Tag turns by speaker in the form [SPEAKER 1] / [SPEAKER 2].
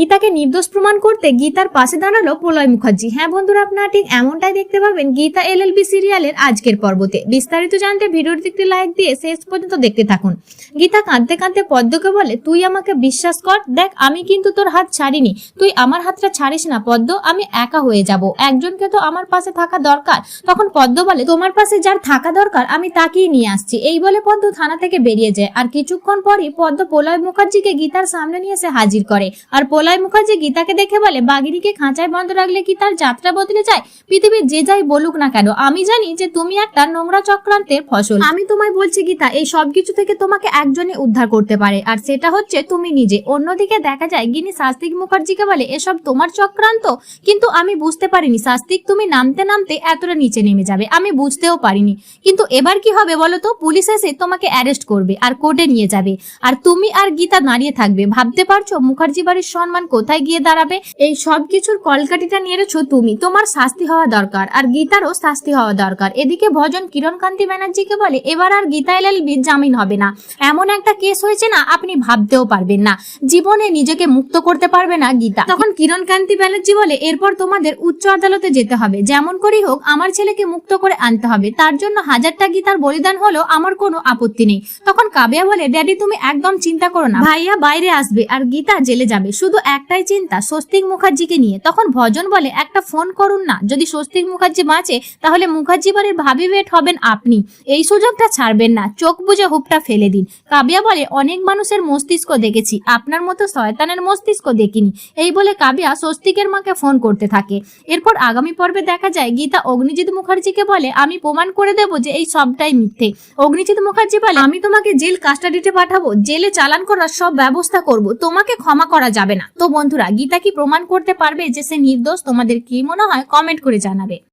[SPEAKER 1] গীতাকে নির্দোষ প্রমাণ করতে গীতার পাশে দাঁড়াল প্রলয় মুখার্জি। হ্যাঁ বন্ধুরা, আপনারা ঠিক এমনটাই দেখতে পাবেন গীতা এল এলএলবি সিরিয়ালের আজকের পর্বতে। বিস্তারিত জানতে ভিডিওটি একটি লাইক দিয়ে শেষ পর্যন্ত দেখতে থাকুন। গীতা কাঁদতে কাঁদতে পদ্মকে বলে, তুই আমাকে বিশ্বাস কর, দেখ আমি কিন্তু তোর হাত ছাড়িনি। তুই আমার হাতটা ছাড়িস না, পদ্ম, আমি একা হয়ে যাব। একজনকে তো আমার পাশে থাকা দরকার। তখন পদ্ম বলে, তোমার পাশে যার থাকা দরকার, আমি তাকেই নিয়ে আসছি। এই বলে পদ্ম থানা থেকে বেরিয়ে যায়। আর কিছুক্ষণ পরই পদ্ম প্রলয় মুখার্জিকে গীতার সামনে নিয়ে এসে হাজির করে। আর প্রলয় মুখার্জি গীতাকে দেখে বলে, বাগিনীকে খাঁচায় বন্ধ রাখলে কি তার যাত্রা বদলে যায়? পৃথিবীর যে যাই বলুক না কেন, আমি জানি যে তুমি একটা নোংরা চক্রান্তের ফসল। আমি তোমায় বলছি গীতা, এই সব কিছু থেকে তোমাকে একজনে উদ্ধার করতে পারে, আর সেটা হচ্ছে তুমি নিজে। অন্যদিকে দেখা যায় গিনি শাস্তিক মুখার্জিকে বলে, এসব তোমার চক্রান্ত? কিন্তু আমি বুঝতে পারিনি শাস্তিক তুমি নামতে নামতে এতটা নিচে নেমে যাবে, আমি বুঝতেও পারিনি। কিন্তু এবার কি হবে বলো তো? পুলিশ এসে তোমাকে অ্যারেস্ট করবে, আর কোর্টে নিয়ে যাবে। আর তুমি আর গীতা দাঁড়িয়ে থাকবে, ভাবতে পারছ? মুখার্জি বাড়ির সম্মান কোথায় গিয়ে দাঁড়াবে? এই সব কিছুর কলকাটিটা নিয়েছো তুমি। তোমার শাস্তি হওয়া দরকার, আর গীতারও শাস্তি হওয়া দরকার। এদিকে ভজন কিরণ কান্তি ব্যানার্জিকে বলে, এবার আর গীতা এলএলবি জামিন হবে না। এমন একটা কেস হয়েছে না, আপনি ভাবতেও পারবেন না। জীবনে নিজেকে মুক্ত করতে পারবে না গীতা। তখন কিরণ কান্তি ব্যানার্জি বলে, এরপর তোমাদের উচ্চ আদালতে যেতে হবে। যেমন করেই হোক, আমার ছেলেকে মুক্ত করে আনতে হবে। তার জন্য হাজারটা গীতার বলিদান হলো আমার কোনো আপত্তি নেই। তখন কাবিয়া বলে, ড্যাডি, তুমি একদম চিন্তা করো না। ভাইয়া বাইরে আসবে, আর গীতা জেলে যাবে। শুধু একটাই চিন্তা স্বস্তিক মুখার্জিকে নিয়ে। তখন ভজন বলে, একটা ফোন করুন না। যদি স্বস্তিক মুখার্জি বাঁচে, তাহলে মুখার্জি বাড়ির ভাবি বেট হবেন আপনি। এই সুযোগটা ছাড়বেন না। চোখ বুঝে হুপটা ফেলে দিন। কাবিয়া বলে, অনেক মানুষের মস্তিষ্ক দেখেছি। আপনার মতো শয়তানের মস্তিষ্ক দেখিনি। এই বলে কাবিয়া স্বস্তিকের মাকে ফোন করতে থাকে। এরপর আগামী পর্বে দেখা যায়, গীতা অগ্নিজিৎ মুখার্জিকে বলে, আমি প্রমাণ করে দেব যে এই সবটাই মিথ্যে। অগ্নিজিৎ মুখার্জি বলে, আমি তোমাকে জেল কাস্টাডিতে পাঠাবো। জেলে চালান করার সব ব্যবস্থা করব। তোমাকে ক্ষমা করা যাবে না। তো বন্ধুরা, গীতা কি প্রমাণ করতে পারবে যে সে নির্দোষ? তোমাদের কি মনে হয়? কমেন্ট করে জানাবে।